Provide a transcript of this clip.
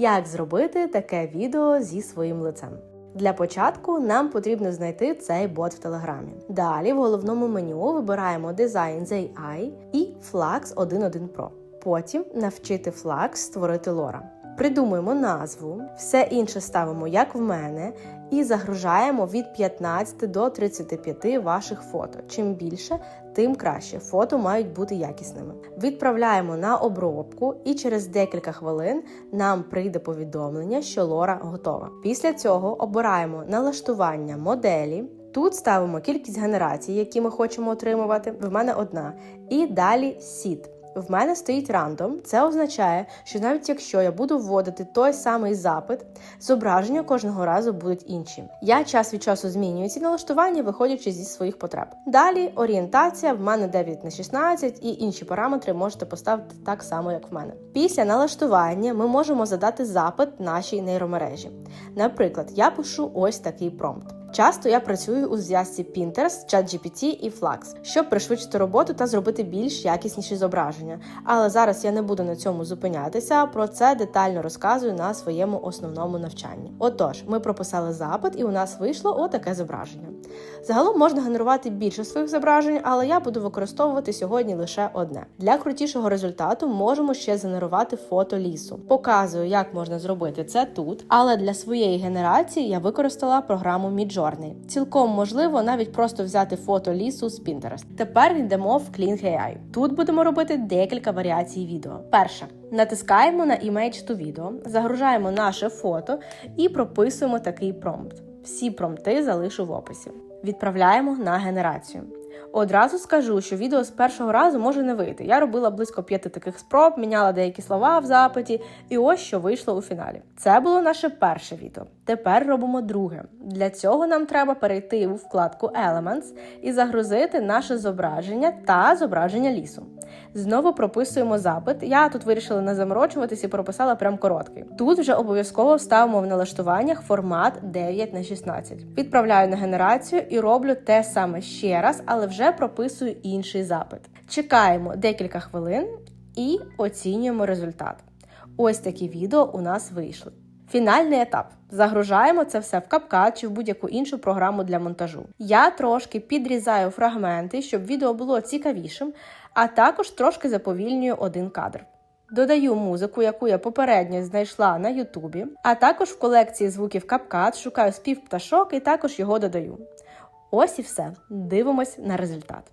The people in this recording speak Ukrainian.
Як зробити таке відео зі своїм лицем? Для початку нам потрібно знайти цей бот в Телеграмі. Далі в головному меню вибираємо Design з AI і Flux 1.1 Pro. Потім навчити Flux створити лора. Придумуємо назву, все інше ставимо як в мене, і загружаємо від 15 до 35 ваших фото. Чим більше, тим краще. Фото мають бути якісними. Відправляємо на обробку, і через декілька хвилин нам прийде повідомлення, що лора готова. Після цього обираємо налаштування моделі. Тут ставимо кількість генерацій, які ми хочемо отримувати. В мене одна. І далі сід. В мене стоїть рандом. Це означає, що навіть якщо я буду вводити той самий запит, зображення кожного разу будуть інші. Я час від часу змінюю ці налаштування, виходячи зі своїх потреб. Далі орієнтація в мене 9 на 16 і інші параметри можете поставити так само, як в мене. Після налаштування ми можемо задати запит нашій нейромережі. Наприклад, я пишу ось такий промпт. Часто я працюю у зв'язці Pinterest, ChatGPT і Flux, щоб пришвидшити роботу та зробити більш якісніші зображення. Але зараз я не буду на цьому зупинятися. Про це детально розказую на своєму основному навчанні. Отож, ми прописали запит, і у нас вийшло отаке зображення. Загалом можна генерувати більше своїх зображень, але я буду використовувати сьогодні лише одне. Для крутішого результату можемо ще згенерувати фото лісу. Показую, як можна зробити це тут, але для своєї генерації я використала програму Midjourney. Цілком можливо навіть просто взяти фото лісу з Pinterest. Тепер йдемо в Clean AI. Тут будемо робити декілька варіацій відео. Перше. Натискаємо на Image to Video, загружаємо наше фото і прописуємо такий промпт. Всі промпти залишу в описі. Відправляємо на генерацію. Одразу скажу, що відео з першого разу може не вийти. Я робила близько п'яти таких спроб, міняла деякі слова в запиті, і ось що вийшло у фіналі. Це було наше перше відео. Тепер робимо друге. Для цього нам треба перейти у вкладку Elements і загрузити наше зображення та зображення лісу. Знову прописуємо запит. Я тут вирішила не заморочуватись і прописала прям короткий. Тут вже обов'язково ставимо в налаштуваннях формат 9 на 16. Відправляю на генерацію і роблю те саме ще раз, але вже прописую інший запит. Чекаємо декілька хвилин і оцінюємо результат. Ось такі відео у нас вийшли. Фінальний етап. Загружаємо це все в CapCut чи в будь-яку іншу програму для монтажу. Я трошки підрізаю фрагменти, щоб відео було цікавішим, а також трошки заповільнюю один кадр. Додаю музику, яку я попередньо знайшла на Ютубі, а також в колекції звуків CapCut шукаю спів пташок і також його додаю. Ось і все. Дивимось на результат.